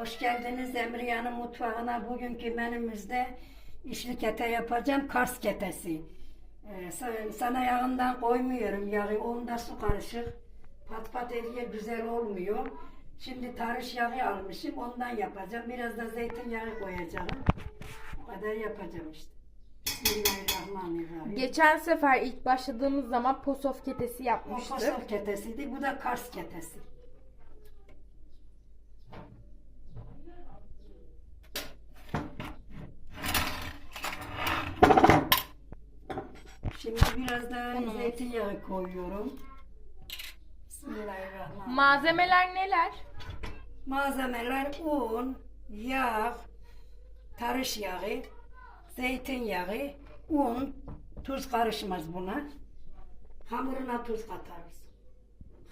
Hoş geldiniz Emriyan'ın mutfağına. Bugünkü menümüzde içli kete yapacağım. Kars ketesi. Ee, sa- sana yağından koymuyorum yağı. Onda su karışık. Pat pat ediyor güzel olmuyor. Şimdi tarış yağı almışım. Ondan yapacağım. Biraz da zeytinyağı koyacağım. O kadar yapacağım işte. Bismillahirrahmanirrahim. Geçen sefer ilk başladığımız zaman posof ketesi O yapmıştık. Kosov ketesiydi. Bu da Kars ketesi. Şimdi biraz da Bunu. zeytinyağı koyuyorum. Bismillahirrahmanirrahim. Malzemeler neler? Malzemeler un, yağ, tarış yağı, zeytinyağı, un, tuz karışmaz buna. Hamuruna tuz katarız.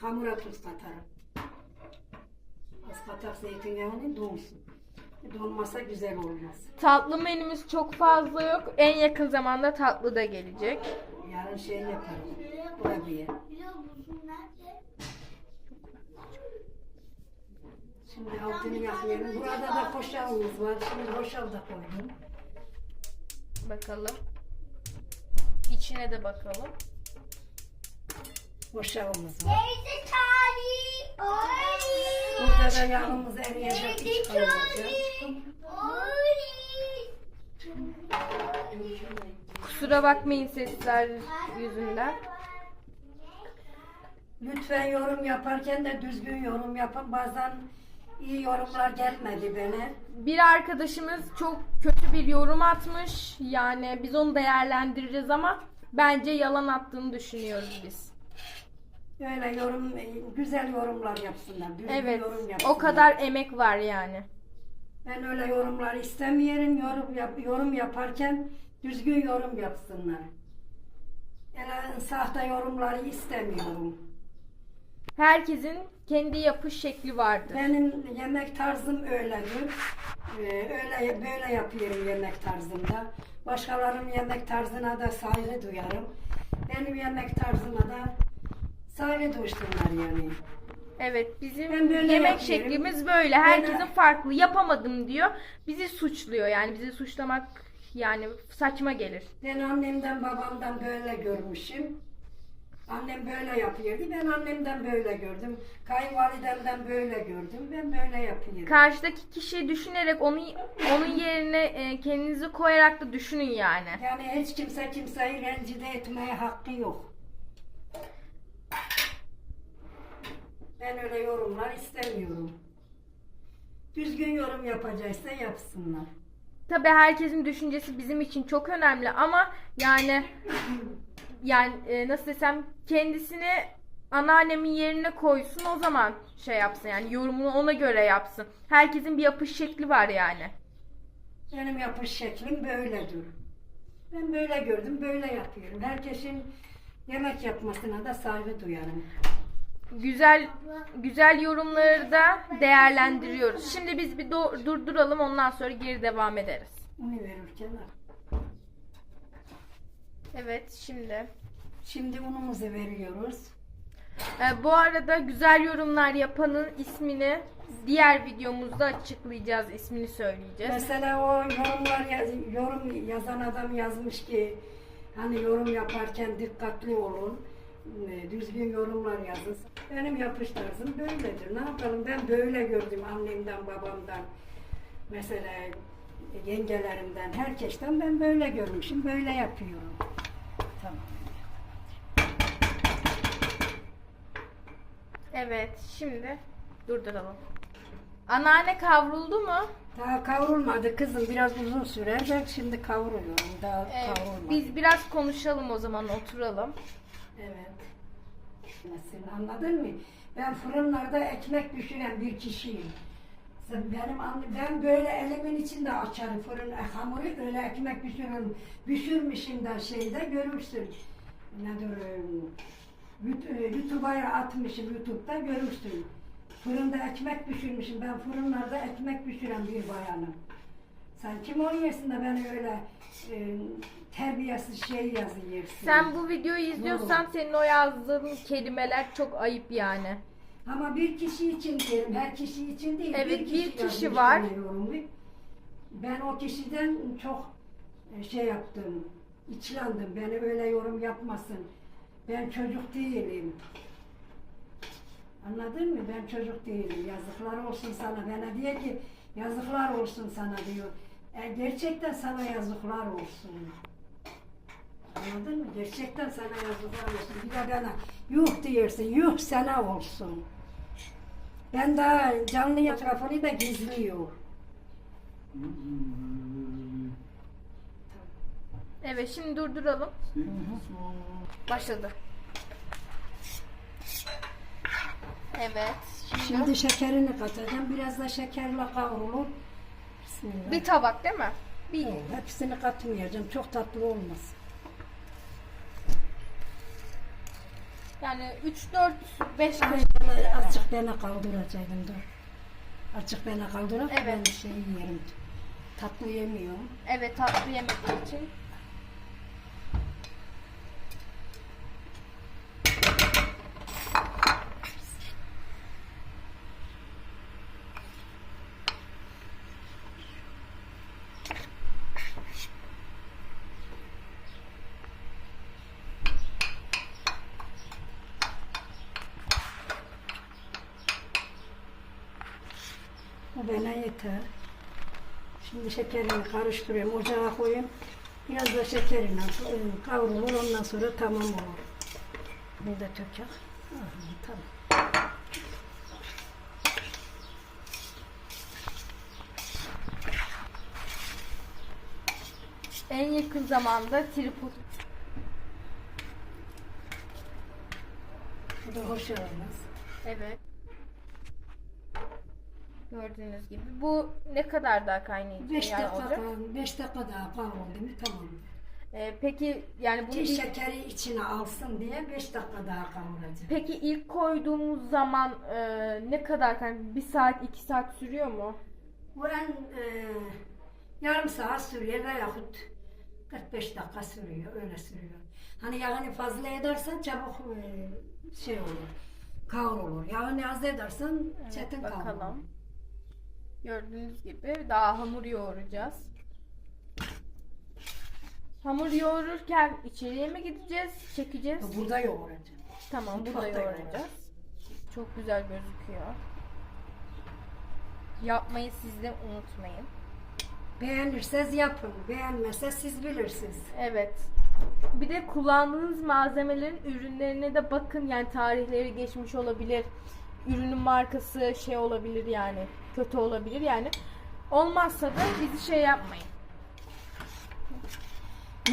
Hamura tuz katarım. Az katar zeytinyağını donsun. Donmasa güzel olmaz. Tatlı menümüz çok fazla yok. En yakın zamanda tatlı da gelecek. Yarın şey yaparım. Kurabiye. Şimdi altını yakıyorum. Burada da hoşafımız var. Şimdi hoşaf da koydum. Bakalım. İçine de bakalım. Hoşafımız var. Teyze Charlie. Burada da yağımız eriyecek. İç. Kusura bakmayın sesler yüzünden. Lütfen yorum yaparken de düzgün yorum yapın. Bazen iyi yorumlar gelmedi bana. Bir arkadaşımız çok kötü bir yorum atmış. Yani biz onu değerlendireceğiz ama bence yalan attığını düşünüyoruz biz. Öyle yorum, güzel yorumlar yapsınlar. Düzgün Evet. yorum yapsınlar. O kadar emek var yani. Ben öyle yorumlar istemiyorum. Yorum, yap, yorum yaparken düzgün yorum yapsınlar. Yani sahte yorumları istemiyorum. Herkesin kendi yapış şekli vardır. Benim yemek tarzım öyledir. Ee, öyle böyle yapıyorum yemek tarzımda. Başkalarının yemek tarzına da saygı duyarım. Benim yemek tarzıma da saygı duysunlar yani. Evet bizim Ben böyle yemek yapıyorum. şeklimiz böyle. Herkesin farklı. Yapamadım diyor. Bizi suçluyor. Yani bizi suçlamak yani saçma gelir. Ben annemden babamdan böyle görmüşüm. Annem böyle yapıyordu. Ben annemden böyle gördüm. Kayınvalidemden böyle gördüm. Ben böyle yapıyorum. Karşıdaki kişiyi düşünerek onu onun yerine e, kendinizi koyarak da düşünün yani. yani hiç kimse kimseyi rencide etmeye hakkı yok. Ben öyle yorumlar istemiyorum. Düzgün yorum yapacaksa yapsınlar. Tabii herkesin düşüncesi bizim için çok önemli ama yani yani e, nasıl desem kendisini anneannemin yerine koysun o zaman şey yapsın yani yorumunu ona göre yapsın. Herkesin bir yapış şekli var yani. Benim yapış şeklim böyledir. Ben böyle gördüm, böyle yapıyorum. Herkesin yemek yapmasına da saygı duyarım. Güzel güzel yorumları da değerlendiriyoruz. Şimdi biz bir do- durduralım ondan sonra geri devam ederiz. Evet şimdi. Şimdi unumuzu veriyoruz. Ee, bu arada güzel yorumlar yapanın ismini diğer videomuzda açıklayacağız. ismini söyleyeceğiz. Mesela o yorumlar yaz- yorum yazan adam yazmış ki hani yorum yaparken dikkatli olun. E, Düzgün yorumlar yazın. Benim yapış tarzım böyledir. Ne yapalım? Ben böyle gördüm annemden, babamdan. Mesela yengelerimden, herkesten ben böyle görmüşüm. Böyle yapıyorum. Tamam. Evet şimdi durduralım. Anneanne kavruldu mu? Daha kavrulmadı kızım. Biraz uzun sürer. Ben şimdi kavuruyorum. Daha Evet, kavrulmadı. biz biraz konuşalım o zaman oturalım. Evet. Mesela anladın mı? Ben fırınlarda ekmek pişiren bir kişiyim. Benim ben böyle elimin içinde açarım fırın e, hamuru öyle ekmek pişiririm. Pişirmişim de şeyde görürsün. Nedir? e, YouTube'a atmışım YouTube'da görürsün. Fırında ekmek pişirmişim. Ben fırınlarda ekmek pişiren bir bayanım. Sen kim oluyorsun da beni öyle e, terbiyesiz şey yazıyorsun? Sen bu videoyu izliyorsan senin o yazdığın kelimeler çok ayıp yani. Ama bir kişi için diyelim, her kişi için değil. Evet, bir kişi yazmış var. Ben o kişiden çok e, şey yaptım, içlandım. Beni öyle yorum yapmasın. Ben çocuk değilim. Anladın mı? Ben çocuk değilim. Yazıklar olsun sana. Bana diyor ki yazıklar olsun sana diyor. E, gerçekten sana yazıklar olsun. Anladın mı? Gerçekten sana yazıklar olsun. Bir de bana yuh diyorsun. Yuh sana olsun. Ben daha canlı etrafını da gizliyor. Evet şimdi durduralım. Başladı. Evet. Şimdi, Şimdi şekerini katacağım. Biraz da şekerle kavrulur. Bismillah. bir tabak değil mi? Bir. Evet, hepsini katmayacağım. Çok tatlı olmaz. Yani 3 4 5 kaşık. Azıcık bana kaldıracaktım dur. Azıcık bana kaldırak Evet. ben şey yerim. Tatlı yemiyorum. Evet tatlı yemediği için. Bu bana yeter. Şimdi şekerini karıştırıyorum. Ocağa koyayım. Biraz da şekerini e, kavrulur. Ondan sonra tamam olur. Bunu da tökecek. Ah, Tamam. En yakın zamanda tripod. Bu da hoş olmaz. Evet. Gördüğünüz gibi. Bu ne kadar daha kaynayacak? 5 yani dakika, olacak? 5 dakika daha kavruldu mu tamam. Ee, peki yani bunu ilk- şekeri içine alsın diye 5 dakika daha kavuracağım. peki ilk koyduğumuz zaman e, ne kadar yani bir saat iki saat sürüyor mu? Bu en e, yarım saat sürüyor veyahut 45 dakika sürüyor, öyle sürüyor. Hani yağını fazla edersen çabuk e, şey olur, kavrulur. Yağını az edersen çetin kavrulur. bakalım. Gördüğünüz gibi daha hamur yoğuracağız. Hamur yoğururken içeriye mi gideceğiz, çekeceğiz? Burada yoğuracağım. Tamam, burada Mutfakta yoğuracağız. Çok güzel gözüküyor. Yapmayı siz de unutmayın. Beğenirseniz yapın, beğenmezse siz bilirsiniz. Evet. Bir de kullandığınız malzemelerin ürünlerine de bakın. Yani tarihleri geçmiş olabilir. Ürünün markası şey olabilir yani. Kötü olabilir yani. Olmazsa da bizi şey yapmayın.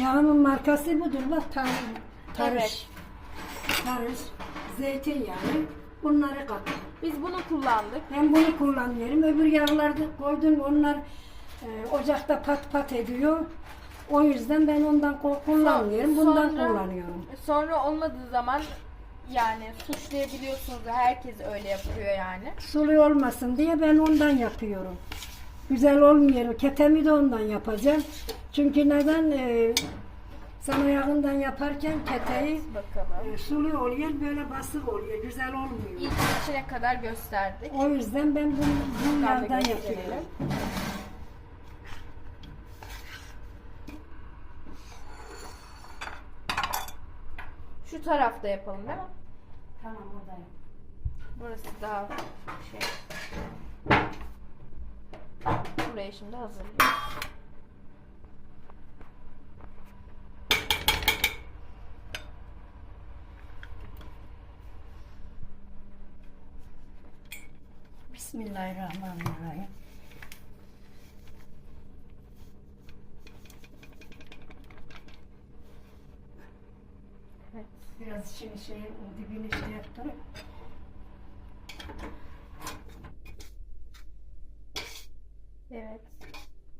Yağımın markası budur bak tarih. Tarış. Evet. Tarış, zeytinyağı, bunları katın. Biz bunu kullandık. Ben bunu kullanıyorum. Öbür yağlarda koydum onlar e, ocakta pat pat ediyor. O yüzden ben ondan kullanmıyorum. Bundan Sonra- kullanıyorum. Sonra olmadığı zaman yani suçlayabiliyorsunuz. Herkes öyle yapıyor yani. Sulu olmasın diye ben ondan yapıyorum. Güzel olmuyor. Ketemi de ondan yapacağım. Çünkü neden? E, sana yağından yaparken keteyi Bakalım. e, sulu oluyor, böyle basık oluyor. Güzel olmuyor. İlk içine kadar gösterdik. O yüzden ben bunu bu Şuradan da yağdan gösterelim. yapıyorum. Tarafta yapalım değil mi? Tamam oradayım. Burası daha şey. Burayı şimdi hazırlıyoruz. Bismillahirrahmanirrahim. Evet. Biraz şimdi şey dibini şey yaptım. Evet.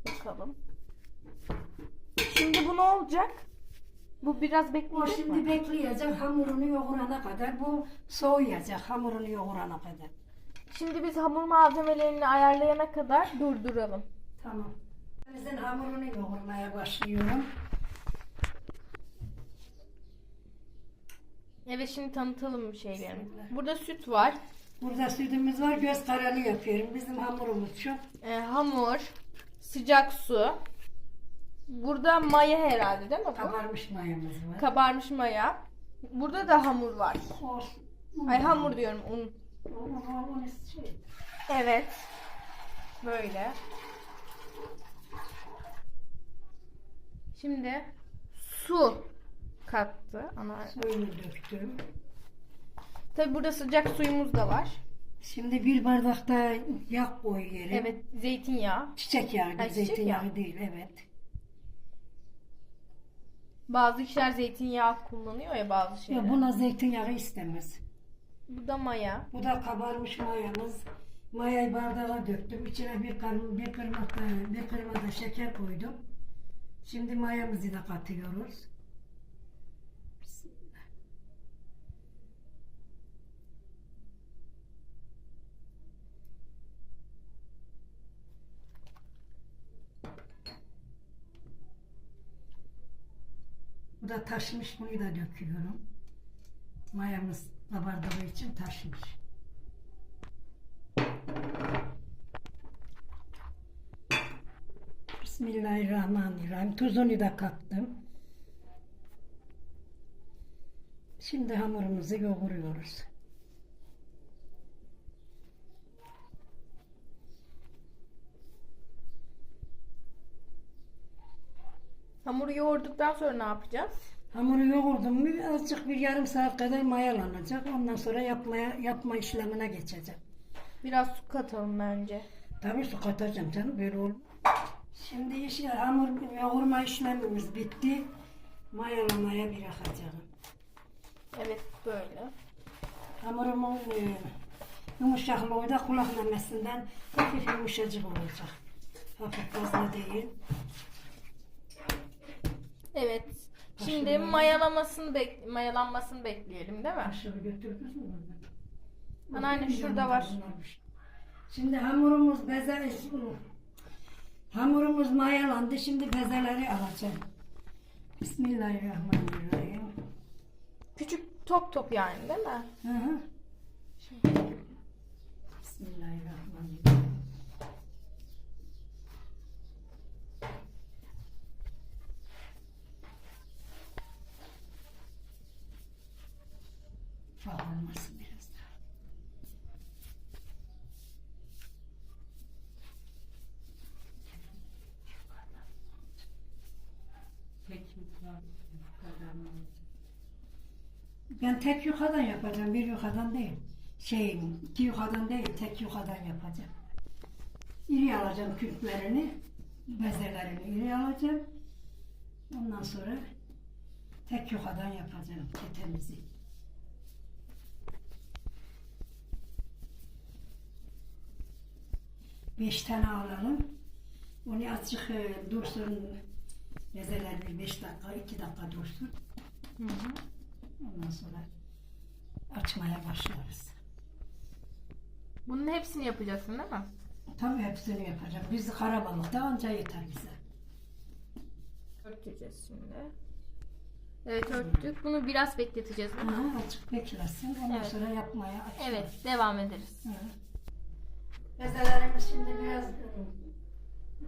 Bakalım. Şimdi bu ne olacak? Bu biraz bekleyecek şimdi mi? bekleyecek hamurunu yoğurana kadar. Bu soğuyacak hamurunu yoğurana kadar. Şimdi biz hamur malzemelerini ayarlayana kadar durduralım. Tamam. Bizden hamurunu yoğurmaya başlıyorum. Evet şimdi tanıtalım bir. Bismillah. Burada süt var. Burada sütümüz var. Göz kararı yapıyorum. Bizim hamurumuz şu. E, hamur, sıcak su. Burada maya herhalde değil mi bu? Kabarmış mayamız var. Kabarmış maya. Burada da hamur var. Olsun. Ay hamur diyorum un. Şey. Evet. Böyle. Şimdi su kattı ana. Suyunu döktüm. Tabi burada sıcak suyumuz da var. Şimdi bir bardakta yağ koyuyorum. Evet, zeytinyağı. Çiçek yağı, çiçek zeytinyağı yağı. değil evet. Bazı kişiler zeytinyağı kullanıyor ya bazı şeyler. Ya buna zeytinyağı istemez. Bu da maya. Bu da kabarmış mayamız. Mayayı bardağa döktüm. İçine bir kırma, bir kırma, bir kırma da şeker koydum. Şimdi mayamızı da katıyoruz. Bu da taşmış, bunu da döküyorum. Mayamız kabardığı için taşmış. Bismillahirrahmanirrahim. Tuzunu da kattım. Şimdi hamurumuzu yoğuruyoruz. Hamuru yoğurduktan sonra ne yapacağız? Hamuru yoğurdum mu azıcık bir yarım saat kadar mayalanacak. Ondan sonra yapmaya yapma işlemine geçeceğim. Biraz su katalım bence. Tabii su katacağım canım böyle olur. Şimdi işte hamur yoğurma işlemimiz bitti. Mayalamaya bırakacağım. Evet böyle. Hamurumun e, yumuşaklığı da kulak memesinden hafif yumuşacık olacak. Hafif fazla değil. Evet. Şimdi Başlayalım. mayalamasını bek mayalanmasını bekleyelim değil mi? Aşağı götürdünüz mü? Anneanne şurada var. Şimdi hamurumuz beze hamurumuz mayalandı. Şimdi bezeleri alacağım. Bismillahirrahmanirrahim. Küçük top top yani değil mi? Hı hı. Bismillahirrahmanirrahim. Bağlanmasın biraz daha. Ben tek yukadan yapacağım, bir yukadan değil. Şey, iki yukadan değil, tek yukadan yapacağım. İri alacağım küplerini, bezelerini iri alacağım. Ondan sonra tek yukadan yapacağım ketemizi. Beş tane alalım. Onu azıcık e, dursun. Bezeler bir beş dakika, iki dakika dursun. Hı hı. Ondan sonra açmaya başlarız. Bunun hepsini yapacaksın değil mi? Tabii hepsini yapacağım. Biz karabalıkta anca yeter bize. Örteceğiz şimdi. Evet örttük. Bunu biraz bekleteceğiz değil mi? Aha, açık beklesin. Ondan Evet. sonra yapmaya açarız. Evet devam ederiz. Hı. Bezelerimiz şimdi biraz ıı,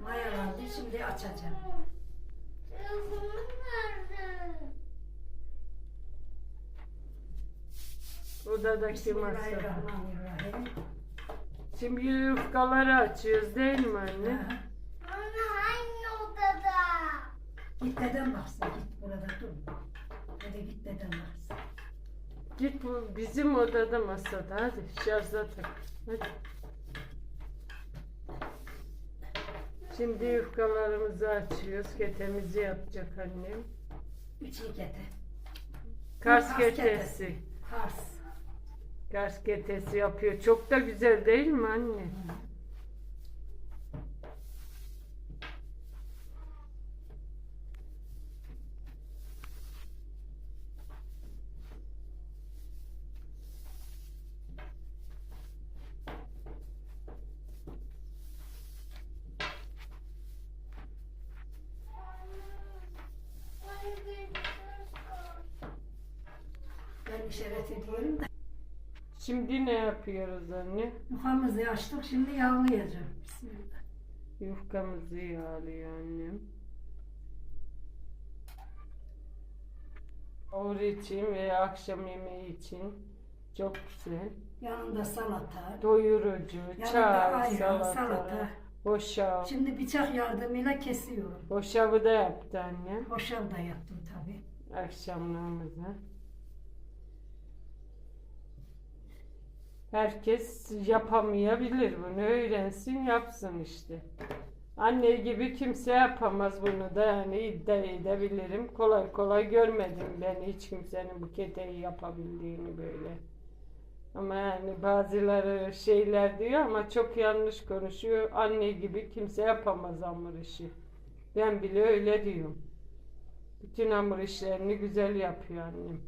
mayalandı. Şimdi açacağım. Odadaki masa. Bismillahirrahmanirrahim. Şimdi yufkaları açıyoruz değil mi anne? Aha. Anne hangi odada? Git deden baksın. Git burada dur. Hadi git deden baksın. Git bu bizim odada masada hadi şarja tak. Hadi. Şimdi yufkalarımızı açıyoruz. Ketemizi yapacak annem. Üç kete. Kars Kars ketesi. Kars. Ketesi yapıyor. Çok da güzel değil mi anne? Ben işaret ediyorum da. Şimdi ne yapıyoruz anne? Yufamızı açtık şimdi yağlayacağım. Bismillah. Yufkamızı yağlıyor annem. Olur için ve akşam yemeği için çok güzel. Yanında salata. Doyurucu, Yanında çay, ayran, salata, salata. hoşaf. Şimdi bıçak yardımıyla kesiyorum. Hoşafı da yaptı annem Boşal da yaptım tabii. akşamlarımıza. Herkes yapamayabilir bunu. Öğrensin, yapsın işte. Anne gibi kimse yapamaz bunu da yani iddia edebilirim. Kolay kolay görmedim ben hiç kimsenin bu keteyi yapabildiğini böyle. Ama yani bazıları şeyler diyor ama çok yanlış konuşuyor. Anne gibi kimse yapamaz hamur işi. Ben bile öyle diyorum. Bütün hamur işlerini güzel yapıyor annem.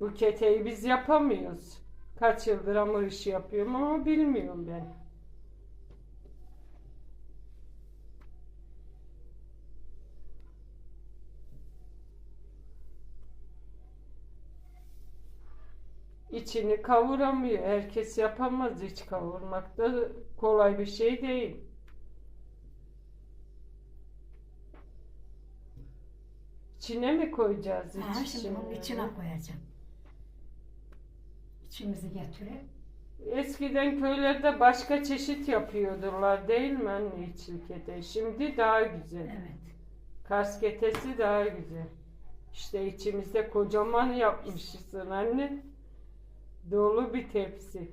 Bu keteyi biz yapamıyoruz. Kaç yıldır hamur işi yapıyorum ama bilmiyorum ben. İçini kavuramıyor. Herkes yapamaz iç kavurmak da kolay bir şey değil. İçine mi koyacağız iç Ha, şimdi bunun içine koyacağım. İçimizi getirip. Eskiden köylerde başka çeşit yapıyordurlar değil mi anne içli kete? Şimdi daha güzel. Evet. Kars ketesi daha güzel. İşte içimizde kocaman yapmışsın anne. Dolu bir tepsi.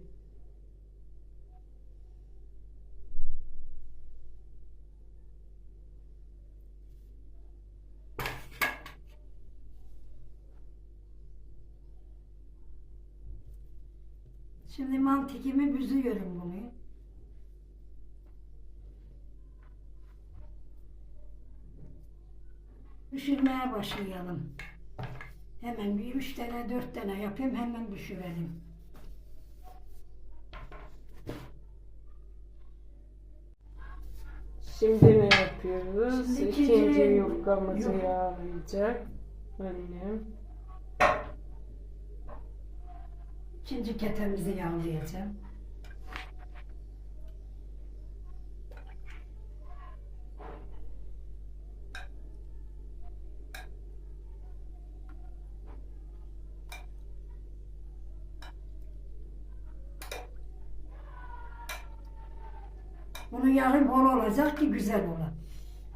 Şimdi mantikimi büzüyorum bunu. Pişirmeye başlayalım. Hemen bir üç tane dört tane yapayım hemen pişirelim. Şimdi ne yapıyoruz? Şimdi İkinci ikinci yufkamızı yuf- yağlayacak. Annem. İkinci ketemizi yağlayacağım. Bunun yağı bol olacak ki güzel olur.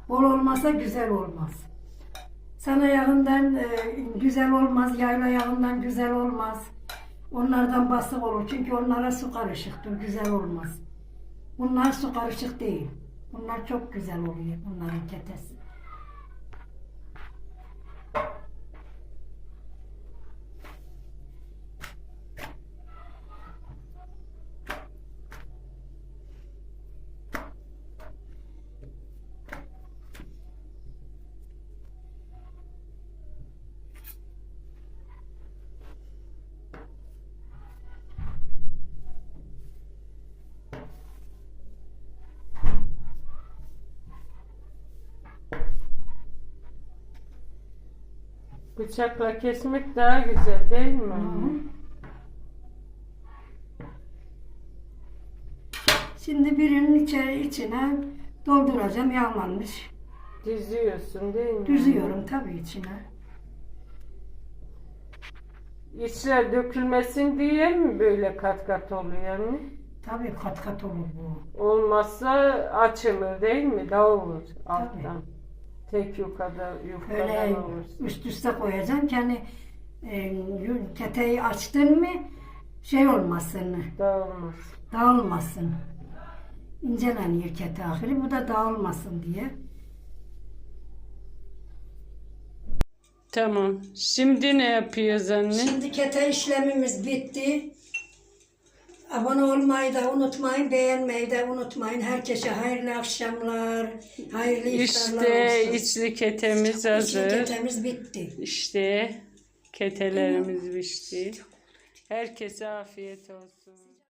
Bol olmasa güzel olmaz. Sana yağından e, güzel olmaz, yayla yağından güzel olmaz. Onlardan basık olur çünkü onlara su karışıktır, güzel olmaz. Bunlar su karışık değil. Bunlar çok güzel oluyor, bunların ketesi. Bıçakla kesmek daha güzel değil mi? anne? Şimdi birinin içeri içine dolduracağım, yağlanmış. Diziyorsun değil mi? Düzüyorum tabii içine. İçler dökülmesin diye mi böyle kat kat oluyor yani? Tabii kat kat olur bu. Olmazsa açılır değil mi? Dağılır alttan. Tek yufkada yufkadan olursa. üst üste koyacaksın ki hani e, keteyi açtın mı şey olmasın, Dağılmaz. dağılmasın. İnceleniyor kete ahiri, bu da dağılmasın diye. Tamam. Şimdi ne yapıyoruz anne? Şimdi kete işlemimiz bitti. Abone olmayı da unutmayın, beğenmeyi de unutmayın. Herkese hayırlı akşamlar, hayırlı iftarlar İşte olsun. içli ketemiz İçli hazır. ketemiz bitti. İşte ketelerimiz pişti. Herkese afiyet olsun.